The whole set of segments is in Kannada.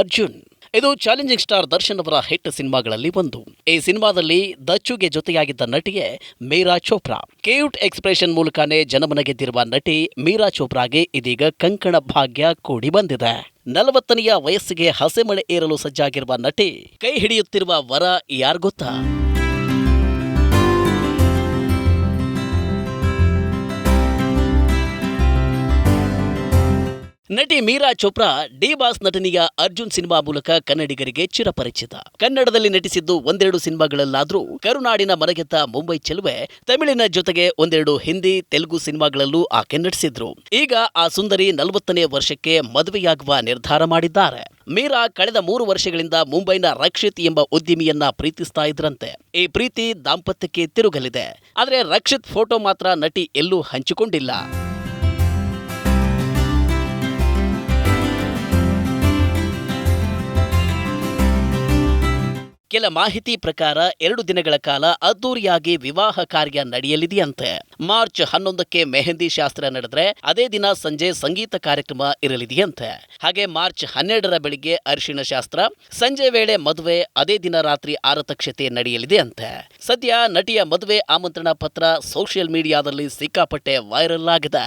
ಅರ್ಜುನ್. ಇದು ಚಾಲೆಂಜಿಂಗ್ ಸ್ಟಾರ್ ದರ್ಶನ್ ಅವರ ಹಿಟ್ ಸಿನಿಮಾಗಳಲ್ಲಿ ಒಂದು. ಈ ಸಿನಿಮಾದಲ್ಲಿ ದಚ್ಚುಗೆ ಜೊತೆಯಾಗಿದ್ದ ನಟಿಯೇ ಮೀರಾ ಚೋಪ್ರಾ. ಕ್ಯೂಟ್ ಎಕ್ಸ್ಪ್ರೆಷನ್ ಮೂಲಕನೇ ಜನಮನ ಗೆದ್ದಿರುವ ನಟಿ ಮೀರಾ ಚೋಪ್ರಾಗೆ ಇದೀಗ ಕಂಕಣ ಭಾಗ್ಯ ಕೂಡಿ ಬಂದಿದೆ. ನಲವತ್ತನೆಯ ವಯಸ್ಸಿಗೆ ಹಸೆಮಣೆ ಏರಲು ಸಜ್ಜಾಗಿರುವ ನಟಿ ಕೈ ಹಿಡಿಯುತ್ತಿರುವ ವರ ಯಾರ್ಗೊತ್ತಾ ನಟಿ ಮೀರಾ ಚೋಪ್ರಾ, ಡಿ ಬಾಸ್ ನಟನೆಯ ಅರ್ಜುನ್ ಸಿನಿಮಾ ಮೂಲಕ ಕನ್ನಡಿಗರಿಗೆ ಚಿರಪರಿಚಿತ. ಕನ್ನಡದಲ್ಲಿ ನಟಿಸಿದ್ದು ಒಂದೆರಡು ಸಿನಿಮಾಗಳಲ್ಲಾದರೂ ಕರುನಾಡಿನ ಮನೆಗೆತ್ತ ಮುಂಬೈ ಚೆಲುವೆ, ತಮಿಳಿನ ಜೊತೆಗೆ ಒಂದೆರಡು ಹಿಂದಿ, ತೆಲುಗು ಸಿನಿಮಾಗಳಲ್ಲೂ ಆಕೆ ನಟಿಸಿದ್ರು. ಈಗ ಆ ಸುಂದರಿ ನಲವತ್ತನೇ ವರ್ಷಕ್ಕೆ ಮದುವೆಯಾಗುವ ನಿರ್ಧಾರ ಮಾಡಿದ್ದಾರೆ. ಮೀರಾ ಕಳೆದ ಮೂರು ವರ್ಷಗಳಿಂದ ಮುಂಬೈನ ರಕ್ಷಿತ್ ಎಂಬ ಉದ್ಯಮಿಯನ್ನ ಪ್ರೀತಿಸ್ತಾ ಇದ್ರಂತೆ. ಈ ಪ್ರೀತಿ ದಾಂಪತ್ಯಕ್ಕೆ ತಿರುಗಲಿದೆ. ಆದರೆ ರಕ್ಷಿತ್ ಫೋಟೋ ಮಾತ್ರ ನಟಿ ಎಲ್ಲೂ ಹಂಚಿಕೊಂಡಿಲ್ಲ. ಕೆಲ ಮಾಹಿತಿ ಪ್ರಕಾರ ಎರಡು ದಿನಗಳ ಕಾಲ ಅದ್ದೂರಿಯಾಗಿ ವಿವಾಹ ಕಾರ್ಯ ನಡೆಯಲಿದೆಯಂತೆ. ಮಾರ್ಚ್ ಹನ್ನೊಂದಕ್ಕೆ ಮೆಹಂದಿ ಶಾಸ್ತ್ರ ನಡೆದ್ರೆ ಅದೇ ದಿನ ಸಂಜೆ ಸಂಗೀತ ಕಾರ್ಯಕ್ರಮ ಇರಲಿದೆಯಂತೆ. ಹಾಗೆ ಮಾರ್ಚ್ ಹನ್ನೆರಡರ ಬೆಳಿಗ್ಗೆ ಅರಿಶಿಣ ಶಾಸ್ತ್ರ, ಸಂಜೆ ವೇಳೆ ಮದುವೆ, ಅದೇ ದಿನ ರಾತ್ರಿ ಆರತಕ್ಷತೆ ನಡೆಯಲಿದೆ ಅಂತೆ ಸದ್ಯ ನಟಿಯ ಮದುವೆ ಆಮಂತ್ರಣ ಪತ್ರ ಸೋಷಿಯಲ್ ಮೀಡಿಯಾದಲ್ಲಿ ಸಿಕ್ಕಾಪಟ್ಟೆ ವೈರಲ್ ಆಗಿದೆ.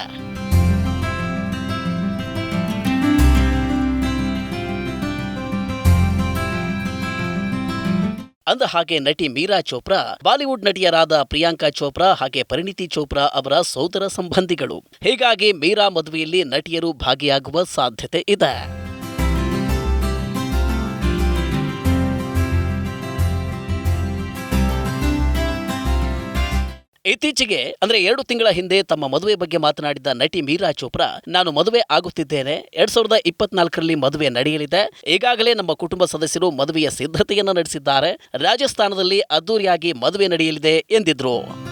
ಅಂದ ಹಾಗೆ ನಟಿ ಮೀರಾ ಚೋಪ್ರಾ, ಬಾಲಿವುಡ್ ನಟಿಯರಾದ ಪ್ರಿಯಾಂಕಾ ಚೋಪ್ರಾ ಹಾಗೆ ಪರಿಣಿತಿ ಚೋಪ್ರಾ ಅವರ ಸೋದರ ಸಂಬಂಧಿಗಳು. ಹೀಗಾಗಿ ಮೀರಾ ಮದುವೆಯಲ್ಲಿ ನಟಿಯರು ಭಾಗಿಯಾಗುವ ಸಾಧ್ಯತೆ ಇದೆ. ಇತ್ತೀಚೆಗೆ, ಅಂದ್ರೆ ಎರಡು ತಿಂಗಳ ಹಿಂದೆ ತಮ್ಮ ಮದುವೆ ಬಗ್ಗೆ ಮಾತನಾಡಿದ ನಟಿ ಮೀರಾ ಚೋಪ್ರಾ, ನಾನು ಮದುವೆ ಆಗುತ್ತಿದ್ದೇನೆ. ಎರಡ್ ಸಾವಿರದ ಇಪ್ಪತ್ನಾಲ್ಕರಲ್ಲಿ ಮದುವೆ ನಡೆಯಲಿದೆ. ಈಗಾಗಲೇ ನಮ್ಮ ಕುಟುಂಬ ಸದಸ್ಯರು ಮದುವೆಯ ಸಿದ್ಧತೆಯನ್ನು ನಡೆಸಿದ್ದಾರೆ. ರಾಜಸ್ಥಾನದಲ್ಲಿ ಅದ್ದೂರಿಯಾಗಿ ಮದುವೆ ನಡೆಯಲಿದೆ ಎಂದಿದ್ರು.